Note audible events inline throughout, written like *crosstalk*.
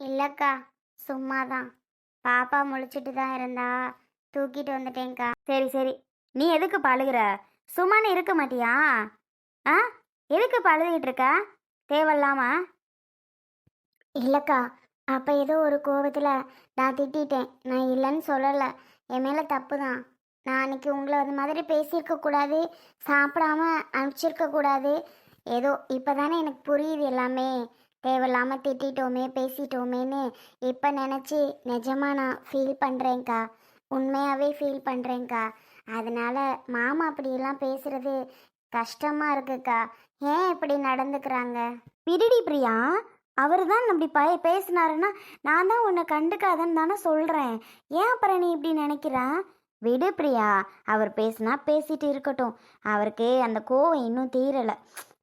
இல்லைக்கா சும்மா தான் பாப்பா முழிச்சிட்டு தான் இருந்தா. தூக்கிட்டு வந்துட்டேன்க்கா. சரி சரி. நீ எதுக்கு பழுகிற? சும்மானு இருக்க மாட்டியா? ஆ? எதுக்கு பழுதுகிட்டு இருக்க தேவையில்லாம? இல்லைக்கா அப்போ ஏதோ ஒரு கோவத்தில் நான் திட்டிட்டேன். நான் இல்லைன்னு சொல்லலை. என் மேலே தப்பு தான் நான் அன்னைக்கு உங்களை அது மாதிரி பேசியிருக்க கூடாது சாப்பிடாம அனுப்பிச்சிருக்க கூடாது. ஏதோ இப்போ தானே எனக்கு புரியுது எல்லாமே. தேவையில்லாமல் திட்டிட்டோமே பேசிட்டோமேன்னு இப்போ நினச்சி நிஜமாக நான் ஃபீல் பண்ணுறேன்க்கா உண்மையாகவே ஃபீல் பண்ணுறேன்க்கா அதனால் மாமா அப்படியெல்லாம் பேசுகிறது கஷ்டமாக இருக்குக்கா. ஏன் இப்படி நடந்துக்கிறாங்க? விடுடி பிரியா. அவர் தான் இப்படி பய பேசினாருன்னா நான் தான் உன்னை கண்டுக்காதன்னு தானே சொல்கிறேன் ஏன் அப்புறம் நீ இப்படி நினைக்கிறா? விடு பிரியா. அவர் பேசினா பேசிட்டு இருக்கட்டும். அவருக்கு அந்த கோவம் இன்னும் தீரலை.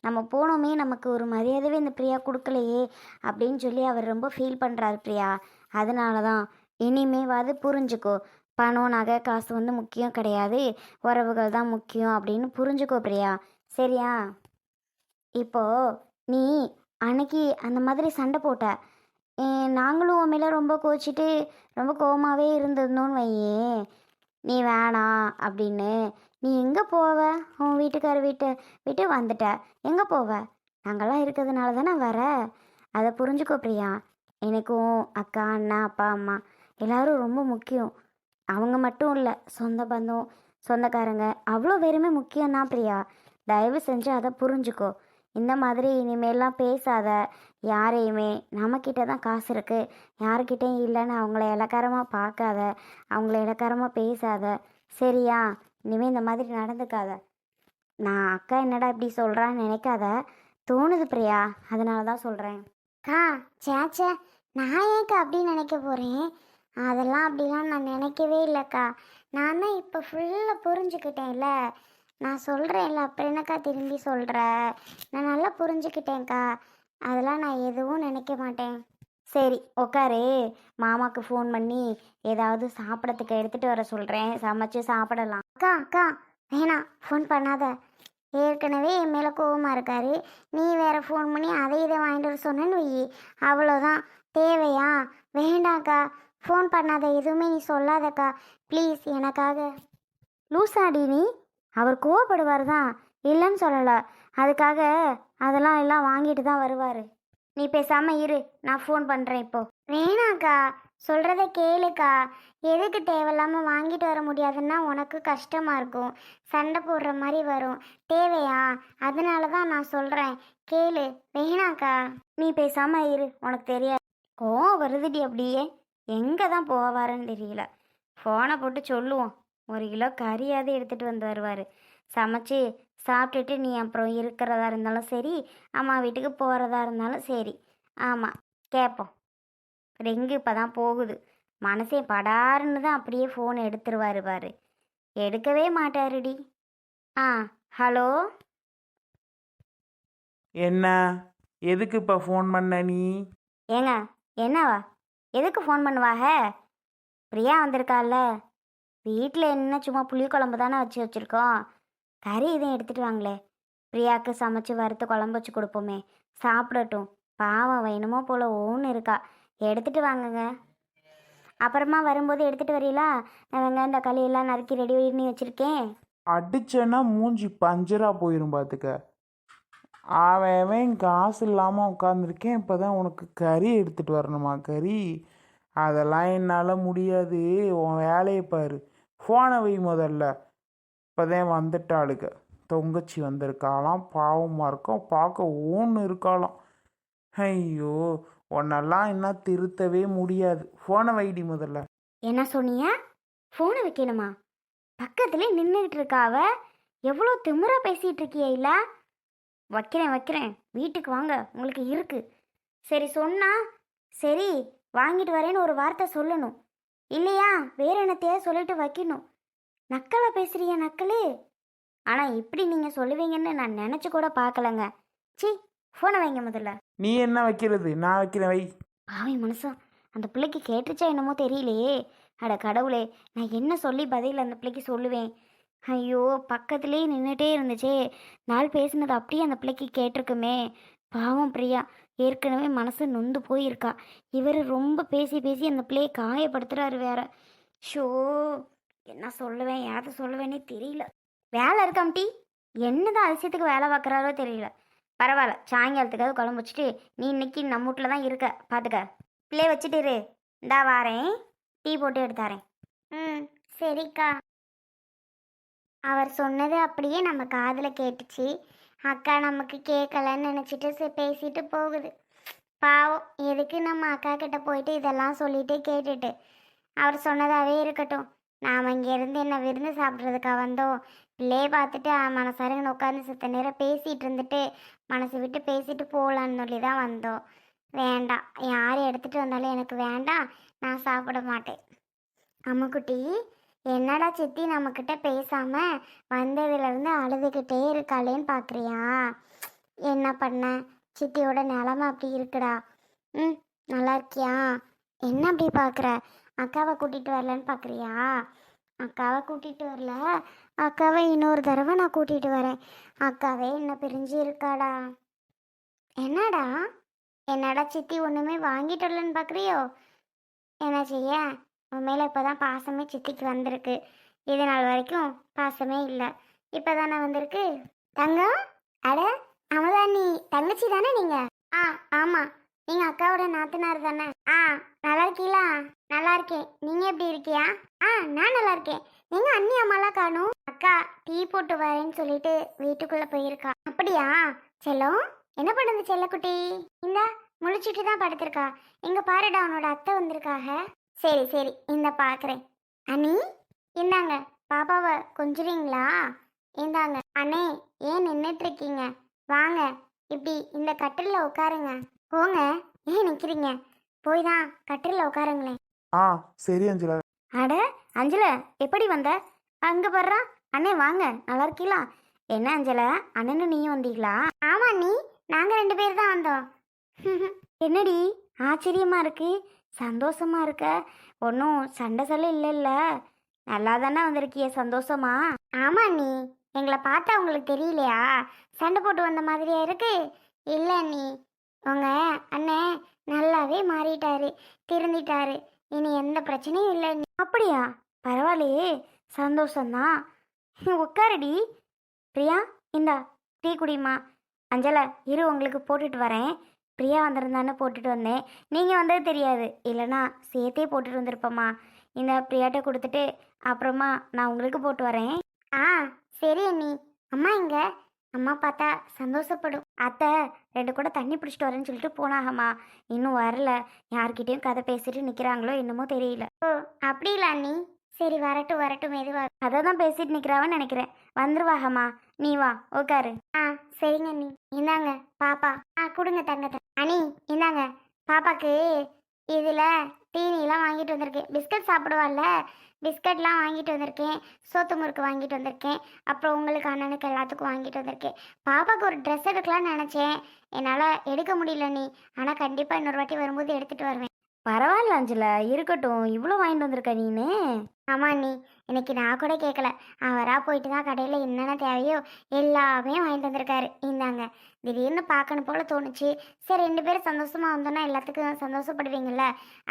நம்ம போனோமே நமக்கு ஒரு மரியாதையே இந்த பிரியா கொடுக்கலையே அப்படின்னு சொல்லி அவர் ரொம்ப ஃபீல் பண்ணுறாரு பிரியா. அதனால தான் இனிமேவாது புரிஞ்சுக்கோ. பணம் நகை காசு வந்து முக்கியம் கிடையாது. உறவுகள் தான் முக்கியம் அப்படின்னு புரிஞ்சுக்கோ பிரியா. சரியா? இப்போ நீ அன்னைக்கு அந்த மாதிரி சண்டை போட்ட. நாங்களும் உன் மேலே ரொம்ப கோச்சிட்டு ரொம்ப கோவமாகவே இருந்திருந்தோன்னு வையே நீ வேணாம் அப்படின்னு நீ எங்கே போவ? உன் வீட்டுக்கார வீட்டு விட்டு வந்துட்ட. எங்கே போவ? நாங்களாம் இருக்கிறதுனால தானே வர? அதை புரிஞ்சுக்கோ பிரியா. எனக்கும் அக்கா அண்ணா அப்பா அம்மா எல்லாரும் ரொம்ப முக்கியம். அவங்க மட்டும் இல்லை சொந்த பந்தம் சொந்தக்காரங்க அவ்வளோ பேருமே முக்கியம்னா பிரியா. தயவு செஞ்சு அதை புரிஞ்சுக்கோ. இந்த மாதிரி இனிமேல்லாம் பேசாத. யாரையுமே நம்மக்கிட்ட தான் காசு இருக்குது யாருக்கிட்டேயும் இல்லைன்னு அவங்கள இலக்காரமாக பார்க்காத. அவங்கள இலக்காரமாக பேசாத. சரியா? இனிமேல் இந்த மாதிரி நடந்துக்காத. நான் அக்கா என்னடா இப்படி சொல்கிறான்னு நினைக்காத. தோணுது பிரியா. அதனால தான் சொல்கிறேன் அக்கா சேச்சே நான் ஏன்க்கா அப்படி நினைக்க போகிறேன் அதெல்லாம் அப்படிலாம் நான் நினைக்கவே இல்லைக்கா. நான் தான் இப்போ ஃபுல்லாக புரிஞ்சுக்கிட்டேன்ல. நான் சொல்கிறேன்ல அப்புறம் என்னக்கா திரும்பி சொல்கிற நான் நல்லா புரிஞ்சுக்கிட்டேன்க்கா. அதெல்லாம் நான் எதுவும் நினைக்க மாட்டேன். சரி உட்காரு மாமாக்கு ஃபோன் பண்ணி ஏதாவது சாப்பிடத்துக்கு எடுத்துகிட்டு வர சொல்கிறேன் சமைச்சு சாப்பிடலாம். அக்கா அக்கா வேணாம். ஃபோன் பண்ணாத. ஏற்கனவே என் மேலே கோவமாக இருக்காரு. நீ வேறு ஃபோன் பண்ணி அதை இதை வாங்கிட்டு வர சொன்னேன்னு வை. அவ்வளோதான் தேவையா? வேண்டாக்கா ஃபோன் பண்ணாத. எதுவுமே நீ சொல்லாதக்கா ப்ளீஸ் எனக்காக. லூசாடி நீ. அவர் கோவப்படுவார் தான் இல்லைன்னு சொல்லலை. அதுக்காக அதெல்லாம் எல்லாம் வாங்கிட்டு தான் வருவார். நீ பேசாமல் இரு நான் ஃபோன் பண்ணுறேன் இப்போ. வேணாக்கா சொல்கிறத கேளுக்கா. எதுக்கு தேவையில்லாமல் வாங்கிட்டு வர முடியாதுன்னா உனக்கு கஷ்டமாக இருக்கும். சண்டை போடுற மாதிரி வரும். தேவையா? அதனால தான் நான் சொல்கிறேன் கேளு. வேணாக்கா. நீ பேசாமல் இரு உனக்கு தெரியாது. கோவம் வருதுடி அப்படியே. எங்கே தான் போவாருன்னு தெரியல. ஃபோனை போட்டு சொல்லுவோம். ஒரு கிலோ கறியாவது எடுத்துகிட்டு வந்து வருவார். சமைச்சு சாப்பிட்டுட்டு நீ அப்புறம் இருக்கிறதா இருந்தாலும் சரி அம்மா வீட்டுக்கு போகிறதா இருந்தாலும் சரி. ஆமாம் கேட்போம் ரிங்கு இப்போ தான் போகுது. மனசே படாருன்னு தான் அப்படியே ஃபோன் எடுத்துருவாரு பாரு. எடுக்கவே மாட்டாருடி. ஆ ஹலோ? என்ன? எதுக்கு இப்போ ஃபோன் பண்ண நீ? ஏங்க என்னவா? எதுக்கு ஃபோன் பண்ணுவாக? பிரியா வந்திருக்கால வீட்டில் என்ன சும்மா புளிக்குழம்பு தானே வச்சு வச்சுருக்கோம். கறி எதுவும் எடுத்துகிட்டு வாங்களே. பிரியாவுக்கு சமைச்சு வறுத்து குழம்பு வச்சு கொடுப்போமே. சாப்பிடட்டும். பாவம் வேணுமோ போல் ஒன்று இருக்கா. எடுத்துகிட்டு வாங்குங்க. அப்புறமா வரும்போது எடுத்துகிட்டு வரீங்களா நான் வெங்காயம் தக்காளி எல்லாம் நறுக்கி ரெடி பண்ணி வச்சுருக்கேன். அடிச்சேன்னா மூஞ்சி பஞ்சரா போயிரும் பார்த்துக்க அவன் அவன் காசு இல்லாமல் உட்காந்துருக்கேன் இப்போ தான் உனக்கு கறி எடுத்துகிட்டு வரணுமா கறி? அதெல்லாம் என்னால் முடியாது. உன் வேலையை பாரு. ஃபோனை வை முதல்ல. இப்போ தான் வந்துட்டாளுக. தொங்கச்சி வந்திருக்காளாம். பாவமாக இருக்கும். பார்க்க ஓன்னு இருக்காளாம். ஐயோ உன்னெல்லாம் என்ன திருத்தவே முடியாது. ஃபோனை வைடி முதல்ல. என்ன சொன்னியா? ஃபோனை வைக்கணுமா? பக்கத்துலேயே நின்றுக்கிட்டு இருக்கா அவ. எவ்வளோ திமிரா பேசிகிட்டு இருக்கியா இல்லை வைக்கிறேன் வைக்கிறேன். வீட்டுக்கு வாங்க. உங்களுக்கு இருக்கு. சரி சொன்னா சரி வாங்கிட்டு வரேன்னு ஒரு வார்த்தை சொல்லணும். இல்லையா? வேற என்னத்தையா சொல்லிட்டு வைக்கணும். நக்கலா பேசுறிய நக்கலு? ஆனால் இப்படி நீங்கள் சொல்லுவீங்கன்னு நான் நினச்சி கூட பார்க்கலங்க. சி ஃபோனை வைங்க முதல்ல. நீ என்ன வைக்கிறது? நான் வைக்கிறேன் வை. பாவி மனுஷா அந்த பிள்ளைக்கு கேட்டுச்சா என்னமோ தெரியலையே. அட கடவுளே நான் என்ன சொல்லி பதில் அந்த பிள்ளைக்கு சொல்லுவேன்? ஐயோ பக்கத்துலேயே நின்றுட்டே இருந்துச்சே. நாள் பேசினது அப்படியே அந்த பிள்ளைக்கு கேட்டிருக்குமே. பாவம் பிரியா ஏற்கனவே மனசு நொந்து போயிருக்கா. இவர் ரொம்ப பேசி பேசி அந்த பிள்ளையை காயப்படுத்துறாரு வேற. ஷோ. என்ன சொல்லுவேன் யாரை சொல்லுவேனே தெரியல. வேலை இருக்காம் டீ என்னதான் அதிசயத்துக்கு வேலை பார்க்குறாரோ தெரியல. பரவாயில்ல சாயங்காலத்துக்காவது குழம்பு வச்சுட்டு நீ இன்னைக்கு நம்ம வீட்டில் தான் இருக்க பார்த்துக்க பிள்ளைய வச்சுட்டு இரு. இந்தா வாரேன். டீ போட்டு எடுத்தாரேன் ம் சரிக்கா. அவர் சொன்னது அப்படியே நம்ம காதில் கேட்டுச்சு. அக்கா நமக்கு கேட்கலன்னு நினச்சிட்டு பேசிட்டு போகுது. பாவம் எதுக்கு நம்ம அக்கா கிட்ட போயிட்டு இதெல்லாம் சொல்லிட்டு கேட்டுட்டு. அவர் சொன்னதாகவே இருக்கட்டும். நாம் இங்கேருந்து என்ன விருந்து சாப்பிட்றதுக்கா வந்தோம்? பிள்ளையே பார்த்துட்டு மனசாருங்கன்னு உட்காந்து சித்த நேரம் பேசிகிட்டு இருந்துட்டு மனசு விட்டு பேசிட்டு போகலான்னு சொல்லி தான் வந்தோம். வேண்டாம். யார் எடுத்துகிட்டு வந்தாலும் எனக்கு வேண்டாம். நான் சாப்பிட மாட்டேன். அம்முக்குட்டி என்னடா சித்தி நம்மக்கிட்ட பேசாம வந்ததுலேருந்து அழுதுகிட்டே இருக்காளேன்னு பார்க்குறியா? என்ன பண்ண? சித்தியோட நிலமை அப்படி இருக்குடா. ம் நல்லா இருக்கியா? என்ன அப்படி பார்க்குற? அக்காவை கூட்டிகிட்டு வரலன்னு பார்க்குறியா அக்காவை கூட்டிகிட்டு வரல. அக்காவை இன்னொரு தடவை நான் கூட்டிகிட்டு வரேன். அக்காவே என்ன பிரிஞ்சு இருக்காடா? என்னடா? என்னடா சித்தி ஒன்றுமே வாங்கிட்டு வரலன்னு பார்க்குறியோ என்ன செய்ய? உன் மேலே இப்போ தான் பாசமே சித்திக்கு வந்திருக்கு. இது நாள் வரைக்கும் பாசமே இல்லை. இப்போ தானே வந்திருக்கு? தங்கம்? அட அவதான் நீ தங்கச்சி தானே நீங்கள் ஆ ஆமாம் நீங்கள் அக்காவோட நாத்தனார் தானே? ஆ நல்லா இருக்கீங்களா? இருக்கேன் நீங்க எப்படி இருக்கியா? ஆ நான் நல்லா இருக்கேன் எங்க அண்ணி அம்மாலாம் காணும்? அக்கா டீ போட்டு வரேன்னு சொல்லிட்டு வீட்டுக்குள்ள போயிருக்கா. அப்படியா? செல்லம் என்ன பண்ணுது செல்லக்குட்டி? இந்த முழிச்சிட்டு தான் படுத்திருக்கா. இங்க பாருடா அவனோட அத்தை வந்திருக்காக. சரி சரி இந்த பாக்குறேன். அனி இந்தாங்க. பாப்பாவை கொஞ்சுறீங்களா? இந்தாங்க. அண்ணே ஏன் நின்றுட்டு இருக்கீங்க வாங்க. இப்படி இந்த கட்டிலில் உட்காருங்க. போங்க. ஏன் நிற்கிறீங்க போய் தான் கட்டிலில் உட்காருங்களேன். ஆ சரி அஞ்சலா. அட அஞ்சல எப்படி வந்த? அங்க வர்றா அண்ணே வாங்க. நல்லா இருக்கீங்களா என்ன அஞ்சல? அண்ணனும் நீயும் வந்தீங்களா? ஆமா நீ நாங்க ரெண்டு பேர் தான் வந்தோம். *laughs* என்னடி? ஆச்சரியமா இருக்கு. சந்தோஷமா இருக்க. ஒன்றும் சண்டை சொல்ல இல்லைல்ல. நல்லா தானே வந்திருக்கிய சந்தோஷமா? ஆமா நீ எங்களை பார்த்தா உங்களுக்கு தெரியலையா? சண்டை போட்டு வந்த மாதிரியா இருக்கு? இல்லை நீ உங்க அண்ணன் நல்லாவே மாறிட்டாரு. திருந்திட்டாரு. இனி எந்த பிரச்சனையும் இல்லை. அப்படியா? பரவாயில்லையே. சந்தோஷம்தான். உட்காருடி. பிரியா இந்தா டீ குடிமா அஞ்சலா இரு உங்களுக்கு போட்டுட்டு வரேன். பிரியா வந்திருந்தான்னு போட்டுட்டு வந்தேன். நீங்கள் வந்தது தெரியாது. இல்லைனா சேர்த்தே போட்டுட்டு வந்திருப்பேம்மா. இந்த பிரியாட்ட கொடுத்துட்டு அப்புறமா நான் உங்களுக்கு போட்டு வரேன். ஆ சரி அண்ணி. அம்மா இங்கே அம்மா பார்த்தா சந்தோஷப்படும். அத்தை ரெண்டு கூட தண்ணி பிடிச்சிட்டு வரேன்னு சொல்லிட்டு போனாகம்மா இன்னும் வரல. யார்கிட்டயும் கதை பேசிட்டு நிற்கிறாங்களோ என்னமோ தெரியல. ஓ அப்படி இல்லை அண்ணி. சரி வரட்டும் வரட்டும் மெதுவா. அதை தான் பேசிட்டு நிற்கிறாவன்னு நினைக்கிறேன். வந்துருவாகம்மா. நீ வா உட்காரு ஆ சரிங்க அண்ணி. இந்தாங்க பாப்பா. ஆ கொடுங்க தங்கத்தை. அண்ணி இந்தாங்க. பாப்பாக்கு இதில் தீனிலாம் வாங்கிட்டு வந்திருக்கேன் பிஸ்கட் சாப்பிடுவாள்ல? பிஸ்கட்லாம் வாங்கிட்டு வந்திருக்கேன். சோத்து முறுக்கு வாங்கிட்டு வந்திருக்கேன். அப்புறம் உங்களுக்கு அண்ணனுக்கு எல்லாத்துக்கும் வாங்கிட்டு வந்திருக்கேன். பாப்பாவுக்கு ஒரு ட்ரெஸ் எடுக்கலாம்னு நினச்சேன். என்னால் எடுக்க முடியல நீ. ஆனால் கண்டிப்பாக இன்னொரு வாட்டி வரும்போது எடுத்துகிட்டு வருவேன். பரவாயில்ல அஞ்சல. இருக்கட்டும். இவ்வளோ வாங்கிட்டு வந்திருக்க நீனு? ஆமாம் நீ இன்னைக்கு நான் கூட கேட்கல அவராக போயிட்டு தான் கடையில் என்னென்ன தேவையோ எல்லாமே வாங்கிட்டு வந்திருக்காரு. இந்தாங்க. திடீர்னு பார்க்கணும் போல தோணுச்சு. சரி ரெண்டு பேரும் சந்தோஷமா வந்தோன்னா எல்லாத்துக்கும் சந்தோஷப்படுவீங்கல்ல.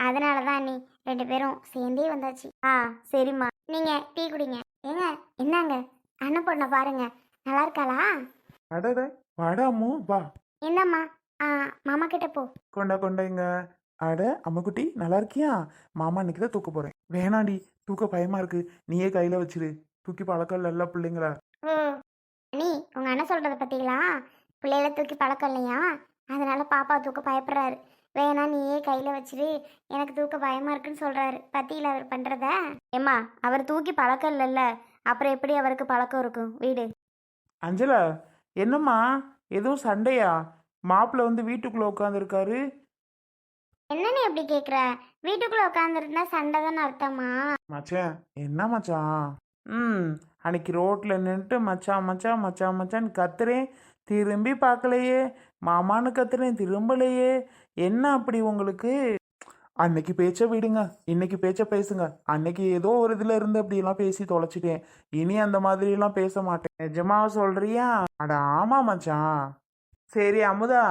அதனால தான் நீ ரெண்டு பேரும் சேர்ந்தே வந்தாச்சு. ஆ சரிம்மா. நீங்கள் டீ குடிங்க. ஏங்க என்னங்க அண்ணன் பொண்ணை பாருங்க. நல்லா இருக்காளா? அடட வாடாமோ வா. ஆ மாமா கிட்ட போ. கொண்டா கொண்டைங்க அட அம்முக்குட்டி நல்லா இருக்கியா? மாமா இன்னைக்கு தான் தூக்க போறேன். வேணாண்டி தூக்க பயமா இருக்கு. நீயே கையில வச்சிரு. தூக்கி பழக்கம் இல்ல பிள்ளைங்களா? ஓ நீ உங்கள் அண்ணன் சொல்கிறத பார்த்தீங்களா? பிள்ளைகளை தூக்கி பழக்கம் இல்லையா? அதனால பாப்பா தூக்க பயப்படுறாரு. வேணா நீயே கையில் வச்சிரு. எனக்கு தூக்க பயமாக இருக்குன்னு சொல்கிறாரு பத்தியில் அவர் பண்ணுறத ஏம்மா அவர் தூக்கி பழக்கம் இல்லைல்ல. அப்புறம் எப்படி அவருக்கு பழக்கம் இருக்கும்? வீடு. அஞ்சலா என்னம்மா? எதுவும் சண்டையா? மாப்பிள்ள வந்து வீட்டுக்குள்ள உட்காந்துருக்காரு என்னன்னு எப்படி கேக்குற? வீட்டுக்குள்ள உட்காந்துருந்தா சண்டை தானே அர்த்தமா? மச்சான் என்ன மச்சான் ம் அன்னைக்கு ரோட்ல நின்றுட்டு மச்சான் மச்சான் மச்சான் மச்சான் கத்துறேன். திரும்பி பார்க்கலையே மாமான்னு கத்துறேன் திரும்பலையே. என்ன அப்படி உங்களுக்கு? அன்னைக்கு பேச்ச விடுங்க. இன்னைக்கு பேச்ச பேசுங்க. அன்னைக்கு ஏதோ ஒரு இதுல இருந்து அப்படியெல்லாம் பேசி தொலைச்சிட்டேன். இனி அந்த மாதிரிலாம் பேச மாட்டேன். நிஜமா சொல்றியா? அட ஆமா மச்சான் சரி அமுதா.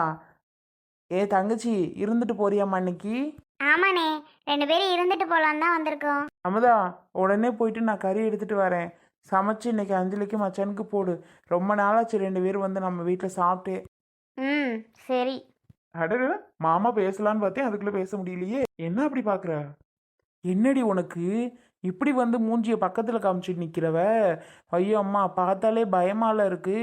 ஏ தங்கச்சி இருந்துட்டு போறியாம்மா இன்னைக்கு? ஆமாண்ணே ரெண்டு பேரும் இருந்துட்டு போகலான்னு தான் வந்திருக்கோம். அமுதா உடனே போயிட்டு நான் கறி எடுத்துட்டு வரேன். சமைச்சு இன்னைக்கு அஞ்சலிக்கு மச்சானுக்கு போடு. ரொம்ப நாளாச்சு ரெண்டு பேரும் வந்து நம்ம வீட்டில் சாப்பிட்டே. ம் சரி. அடரு மாமா பேசலான்னு பார்த்தேன் அதுக்குள்ள பேச முடியலையே. என்ன அப்படி பார்க்குற என்னடி உனக்கு? இப்படி வந்து மூஞ்சிய பக்கத்தில் காமிச்சிட்டு நிற்கிறவ ஐயோ அம்மா பார்த்தாலே பயமால இருக்கு.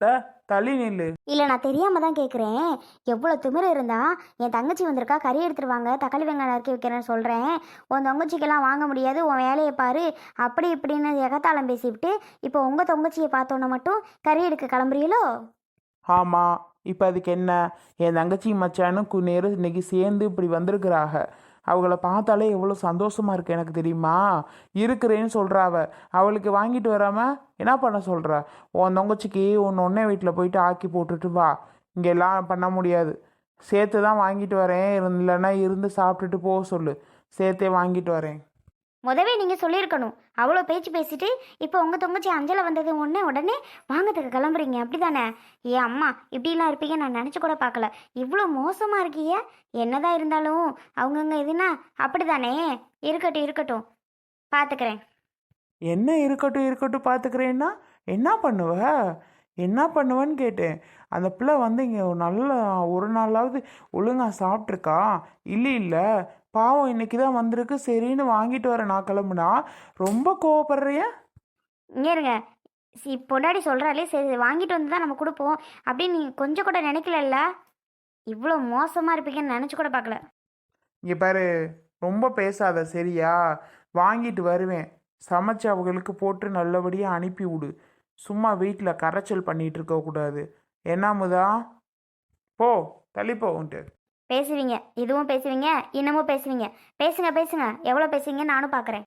த தள்ளி நில்லு. இல்லை நான் தெரியாமல் தான் கேட்குறேன் எவ்வளோ திமிரு இருந்தா என் தங்கச்சி வந்திருக்கா கறி எடுத்துட்டு வாங்க தக்காளி வெங்காயம் நறுக்கி வைக்கிறேன்னு சொல்கிறேன் உன் தங்கச்சிக்கெல்லாம் வாங்க முடியாது உன் வேலையை பாரு. அப்படி இப்படின்னு எகத்தாளம் பேசிவிட்டு இப்போ உங்கள் தங்கச்சியை பார்த்தோன்னே மட்டும் கறி எடுக்க கிளம்புறீங்களோ? ஆமாம் இப்போ அதுக்கு என்ன? என் தங்கச்சி மச்சானும் நேரம் இன்னைக்கு சேர்ந்து இப்படி வந்திருக்கிறாக. அவங்கள பார்த்தாலே எவ்வளோ சந்தோஷமாக இருக்கு எனக்கு தெரியுமா? இருக்கிறேன்னு சொல்கிறா அவ. அவளுக்கு வாங்கிட்டு வராம என்ன பண்ண சொல்கிற உன் தங்கச்சிக்கு உன் ஒன்னே வீட்டில் போயிட்டு ஆக்கி போட்டுட்டு வா. இங்கே எல்லாம் பண்ண முடியாது. சேர்த்து தான் வாங்கிட்டு வரேன். இல்லைன்னா இருந்து சாப்பிட்டுட்டு போக சொல்லு. சேர்த்தே வாங்கிட்டு வரேன். முதவே நீங்கள் சொல்லியிருக்கணும். அவ்வளோ பேச்சு பேசிட்டு இப்போ உங்கள் தொங்கச்சி அஞ்சலை வந்தது உடனே உடனே வாங்கத்துக்கு கிளம்புறீங்க. அப்படி தானே ஏ அம்மா இப்படிலாம் இருப்பீங்க நான் நினச்சி கூட பார்க்கல. இவ்வளோ மோசமாக இருக்கீங்க என்னதான் இருந்தாலும் அவங்கவுங்க இதுனா அப்படி தானே இருக்கட்டும் இருக்கட்டும். பார்த்துக்கிறேன். என்ன இருக்கட்டும் இருக்கட்டும் பார்த்துக்கிறேன்னா என்ன பண்ணுவ? என்ன பண்ணுவேன்னு கேட்டேன். அந்த பிள்ளை வந்து இங்கே நல்ல ஒரு நாளாவது ஒழுங்காக சாப்பிட்ருக்கா இல்லை இல்லை. பாவம் இன்னைக்கு தான் வந்திருக்கு. சரின்னு வாங்கிட்டு வர நான் கிளம்புனா? ரொம்ப கோவப்படுறிய? இங்கே இருங்க. சி பொண்டாடி சொல்கிறாலே சரி வாங்கிட்டு வந்து தான் நம்ம கொடுப்போம். அப்படின்னு நீங்கள் கொஞ்சம் கூட நினைக்கலல்ல? இவ்வளோ மோசமாக இருப்பீங்கன்னு நினச்சி கூட பார்க்கல. இங்கே பாரு ரொம்ப பேசாத சரியா? வாங்கிட்டு வருவேன். சமைச்சு அவங்களுக்கு போட்டு நல்லபடியாக அனுப்பி விடு. சும்மா வீட்டில் கரைச்சல் பண்ணிட்டு இருக்கக்கூடாது. என்ன முதா? போ தள்ளி போன்ட்டு பேசுவீங்க இதுவும் பேசுவீங்க இன்னமும் பேசுவீங்க. பேசுங்க பேசுங்க. எவ்வளோ பேசுவீங்க நானும் பார்க்குறேன்